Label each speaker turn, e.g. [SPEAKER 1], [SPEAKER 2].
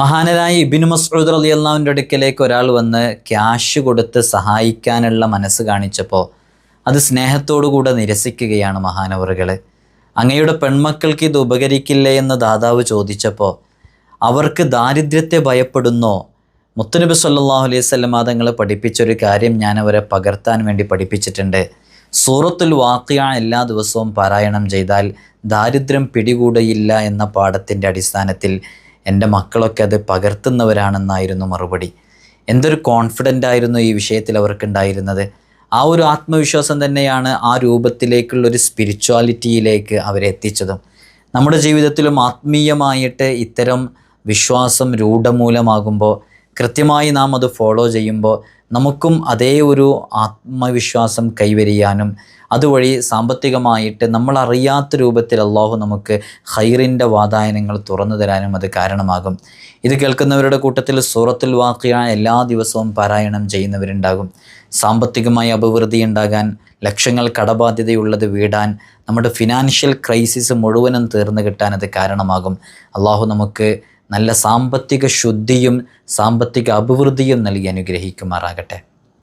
[SPEAKER 1] മഹാനരായ ഇബിൻ മസ്ഊദ് അലി അള്ളാഹുവിന്റെ അടുക്കലേക്ക് ഒരാൾ വന്ന് ക്യാഷ് കൊടുത്ത് സഹായിക്കാനുള്ള മനസ്സ് കാണിച്ചപ്പോൾ അത് സ്നേഹത്തോടുകൂടെ നിരസിക്കുകയാണ് മഹാനവറുകൾ. അങ്ങയുടെ പെൺമക്കൾക്ക് ഇത് ഉപകരിക്കില്ലേ എന്ന് ദാതാവ് ചോദിച്ചപ്പോൾ അവർക്ക് ദാരിദ്ര്യത്തെ ഭയപ്പെടുന്നോ? മുത്തനബി സല്ലാഹു അലൈഹി സ്വലമാതങ്ങൾ തങ്ങൾ പഠിപ്പിച്ചൊരു കാര്യം ഞാൻ അവരെ പകർത്താൻ വേണ്ടി പഠിപ്പിച്ചിട്ടുണ്ട്. സൂറത്തുൽ വാക്കിയ എല്ലാ ദിവസവും പാരായണം ചെയ്താൽ ദാരിദ്ര്യം പിടികൂടയില്ല എന്ന പാഠത്തിന്റെ അടിസ്ഥാനത്തിൽ എന്റെ മക്കളൊക്കെ അത് പകർത്തുന്നവരാണെന്നായിരുന്നു മറുപടി. എന്തൊരു കോൺഫിഡന്റ് ആയിരുന്നു ഈ വിഷയത്തിൽ അവർക്കുണ്ടായിരുന്നത്. ആ ഒരു ആത്മവിശ്വാസം തന്നെയാണ് ആ രൂപത്തിലേക്കുള്ള ഒരു സ്പിരിച്വാലിറ്റിയിലേക്ക് അവരെ എത്തിച്ചതും. നമ്മുടെ ജീവിതത്തിലും ആത്മീയമായിട്ട് ഇത്തരം വിശ്വാസം രൂഢമൂലമാകുമ്പോൾ കൃത്യമായി നാം അത് ഫോളോ ചെയ്യുമ്പോൾ നമുക്കും അതേ ഒരു ആത്മവിശ്വാസം കൈവരിയാനും അതുവഴി സാമ്പത്തികമായിട്ട് നമ്മൾ അറിയാത്ത രൂപത്തിൽ അള്ളാഹു നമുക്ക് ഹൈറിന്റെ വാതായനങ്ങൾ തുറന്നു തരാനും അത് കാരണമാകും. ഇത് കേൾക്കുന്നവരുടെ കൂട്ടത്തിൽ സൂറത്തിൽ വാക്കിയ എല്ലാ ദിവസവും പാരായണം ചെയ്യുന്നവരുണ്ടാകും. സാമ്പത്തികമായി അഭിവൃദ്ധി ഉണ്ടാകാൻ ലക്ഷങ്ങൾ കടബാധ്യതയുള്ളത് വീടാൻ നമ്മുടെ ഫിനാൻഷ്യൽ ക്രൈസിസ് മുഴുവനും തീർന്നു കിട്ടാൻ അത് കാരണമാകും. അള്ളാഹു നമുക്ക് നല്ല സാമ്പത്തിക ശുദ്ധിയും സാമ്പത്തിക അഭിവൃദ്ധിയും നൽകി അനുഗ്രഹിക്കുമാറാകട്ടെ.